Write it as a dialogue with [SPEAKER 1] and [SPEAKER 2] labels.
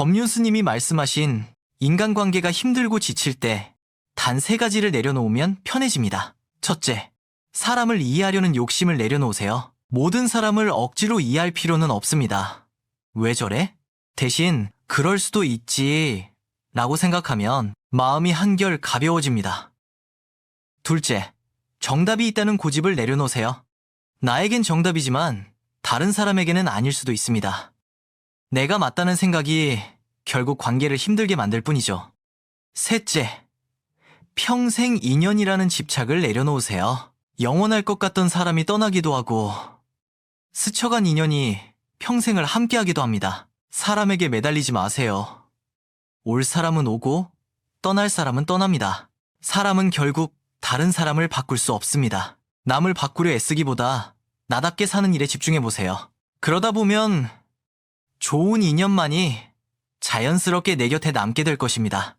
[SPEAKER 1] 법륜 스님이 말씀하신 인간관계가 힘들고 지칠 때 단 세 가지를 내려놓으면 편해집니다. 첫째, 사람을 이해하려는 욕심을 내려놓으세요. 모든 사람을 억지로 이해할 필요는 없습니다. 왜 저래? 대신 그럴 수도 있지 라고 생각하면 마음이 한결 가벼워집니다. 둘째, 정답이 있다는 고집을 내려놓으세요. 나에겐 정답이지만 다른 사람에게는 아닐 수도 있습니다. 내가 맞다는 생각이 결국 관계를 힘들게 만들 뿐이죠. 셋째, 평생 인연이라는 집착을 내려놓으세요. 영원할 것 같던 사람이 떠나기도 하고, 스쳐간 인연이 평생을 함께하기도 합니다. 사람에게 매달리지 마세요. 올 사람은 오고, 떠날 사람은 떠납니다. 사람은 결국 다른 사람을 바꿀 수 없습니다. 남을 바꾸려 애쓰기보다 나답게 사는 일에 집중해보세요. 그러다 보면 좋은 인연만이 자연스럽게 내 곁에 남게 될 것입니다.